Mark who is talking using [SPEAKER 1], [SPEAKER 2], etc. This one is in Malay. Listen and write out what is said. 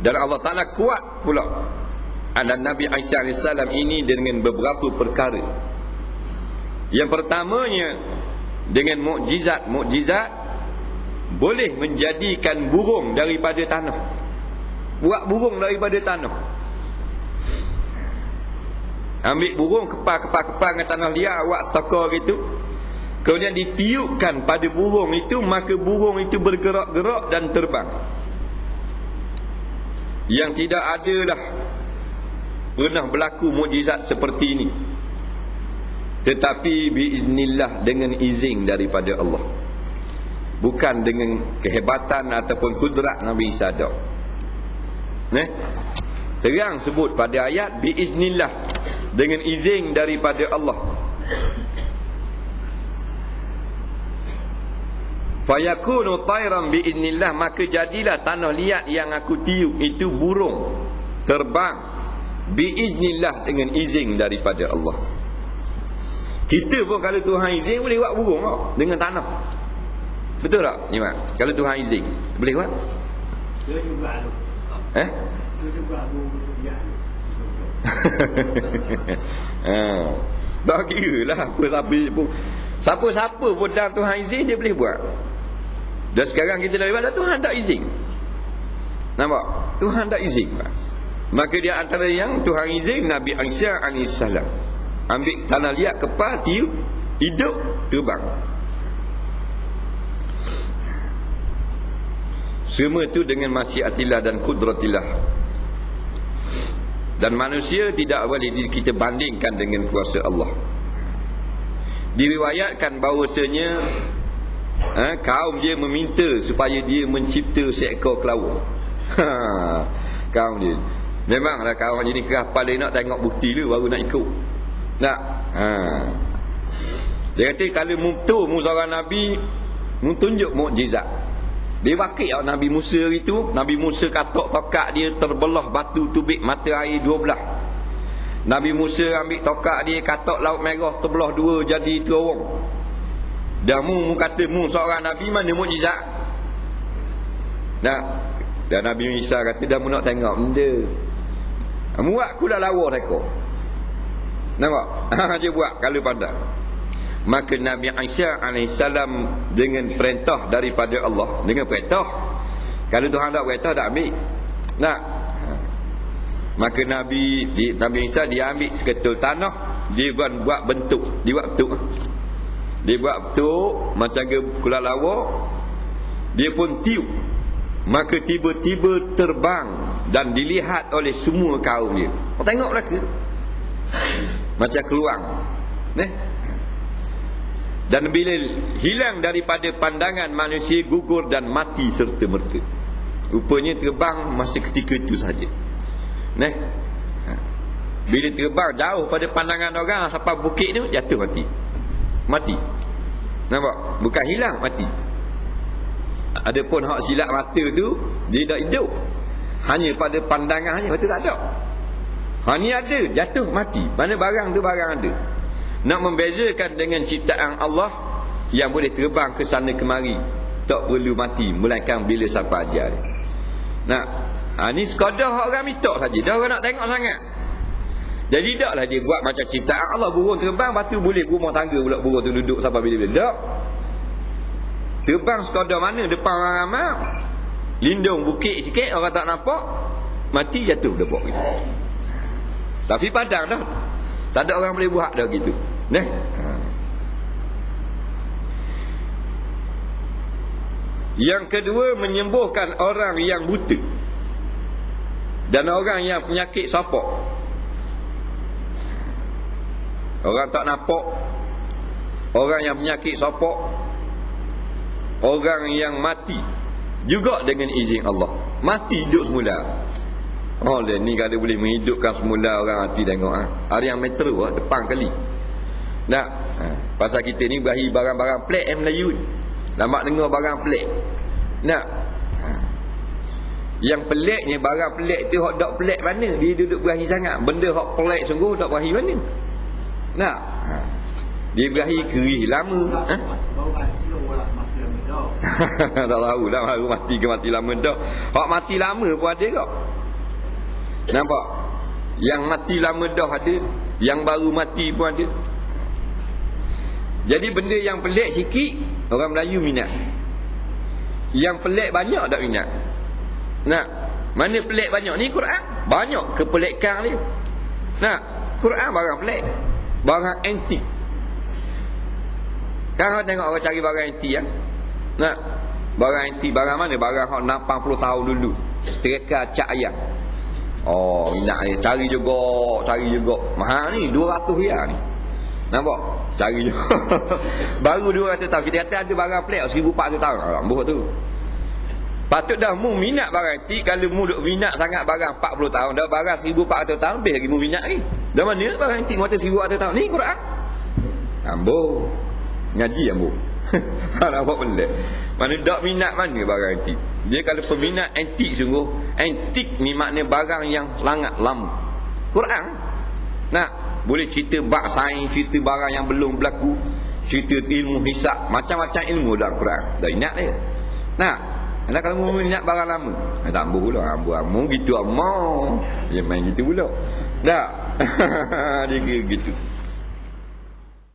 [SPEAKER 1] Dan Allah Ta'ala kuat pula. Dan Nabi Aisyah AS ini dengan beberapa perkara. Yang pertamanya Dengan mukjizat-mukjizat Boleh menjadikan burung daripada tanah. Buat burung daripada tanah. Ambil burung kepal-kepal-kepal dengan tanah liat Awak stokor gitu. Kemudian ditiupkan pada burung itu Maka burung itu bergerak-gerak dan terbang yang tidak ada dah pernah berlaku mukjizat seperti ini. Tetapi biiznillah dengan izin daripada Allah. Bukan dengan kehebatan ataupun kudrat Nabi Isa dah eh? terang sebut pada ayat biiznillah dengan izin daripada Allah Fayakunu tayran biiznillah maka jadilah tanah liat yang aku tiup itu burung terbang biiznillah dengan izin daripada Allah. Kita pun kalau Tuhan izin boleh buat burung tak? dengan tanah. Betul tak? Iman? Kalau Tuhan izin boleh buat? Eh?
[SPEAKER 2] Ya.
[SPEAKER 1] ha. Tak kira lah Siapa-siapa pun dalam Tuhan izin dia boleh buat dan sekarang kita dah ibadat Tuhan tak izin. Nampak? Tuhan tak izin. Maka dia antara yang Tuhan izin Nabi Aisyah AS. Ambil tanah liat kepal, tiup, hidup, terbang. Semua itu dengan masyiatillah dan kudratillah. Dan manusia tidak boleh kita bandingkan dengan kuasa Allah. Diriwayatkan bahawasanya ha, kaum dia meminta supaya dia mencipta seekor kelawar. Ha, kaum dia. Memanglah kaum jadi keras kepala nak tengok bukti dulu baru nak ikut. Nak ha. dia kata kalau mutu muzara Nabi tunjuk mukjizat. Dia wakil oh, Nabi Musa itu Nabi Musa katok tokak dia terbelah batu tubik mata air dua belah. Nabi Musa ambil tokak dia katok laut merah terbelah dua jadi terowong dan mu, kata mu seorang Nabi mana mujizat? Nak dan Nabi Isa kata dah mu nak tengok benda. Mu buat aku dah lawa reka. Nampak? Ha dia buat kalau pandai. Maka Nabi Isa AS dengan perintah daripada Allah dengan perintah kalau Tuhan tak perintah tak ambil. Nak Maka Nabi Nabi Isa dia ambil seketul tanah dia buat bentuk dia buat bentuk dia buat betul macam ke kula lawa dia pun tiup. Maka tiba-tiba terbang dan dilihat oleh semua kaum dia. Kau tengok mereka macam keluar eh? dan bila hilang daripada pandangan manusia gugur dan mati serta merta rupanya terbang masih ketika itu saja. Eh? bila terbang jauh pada pandangan orang sampai bukit tu jatuh mati mati. Nampak? Bukan hilang mati. Adapun hak silap mata tu dia tak hidup. Hanya pada pandangan hanya betul tak ada hanya ada jatuh mati. Mana barang tu barang ada. Nak membezakan dengan ciptaan Allah yang boleh terbang ke sana kemari tak perlu mati melainkan bila sampai ajal nah ha, ni sekadar orang minta saja. Dah orang nak tengok sangat jadi taklah dia buat macam ciptaan Allah burung terbang batu boleh rumah tangga pula burung tu duduk sampai bila-bila. Tak. Terbang sekadar mana depan orang ramai. Lindung bukit sikit orang tak nampak. Mati jatuh depak gitu. Tapi padang dah. Tak ada orang boleh buat dah gitu. Nah. Yang kedua menyembuhkan orang yang buta. Dan orang yang penyakit sopok. Orang tak nampak Orang yang penyakit sopok. Orang yang mati Juga dengan izin Allah. Mati hidup semula. Dia ni kalau boleh menghidupkan semula orang mati tengok ha? Hari yang metro ha? depan kali. Nak? Ha? Pasal kita ni berahi barang-barang plek yang Melayu Lambat dengar barang Nak? Ha? Yang peliknya barang pelik tu Hak dok pelik mana? Dia duduk berahi sangat. Benda hak pelik sungguh Dok berahi mana nak ha. dia berahi kerih lama ha? Tak tahu lah baru mati ke mati lama dah. Hak mati lama pun ada kok. Nampak? Yang mati lama dah ada, yang baru mati pun ada. Jadi benda yang pelik sikit orang Melayu minat. Yang pelik banyak tak minat. Nah, mana pelik banyak ni Quran? Banyak kepelikan dia. Nah, Quran barang pelik. Barang antik. Kan orang tengok orang cari barang antik ya. Nah, barang antik barang mana? Barang hak 80 tahun dulu. Setrika cak ayam. Oh, minat ni. Cari juga, cari juga. Mahal ni, 200 riyal ni. Nampak? Cari juga. Baru 200 tahun. Kita kata ada barang pelik 1400 tahun. Rambut tu. Patut dah mu minat barang antik kalau mu duk minat sangat barang 40 tahun dah barang 1400 tahun lebih lagi mu minat lagi. Dah mana barang antik mata 1400 tahun ni Quran? Ambo. Ngaji ambo. Nampak benda. Mana dak minat mana barang antik. Dia kalau peminat antik sungguh, antik ni makna barang yang sangat lama. Quran. Nah, boleh cerita bab sains, cerita barang yang belum berlaku, cerita ilmu hisab, macam-macam ilmu dalam Quran. Dah ingat dia. Nah, anda kalau mau minat barang lama, eh, tak ambuh pula, ambuh ambuh gitu amau. Dia main gitu pula. Dah. dia gitu.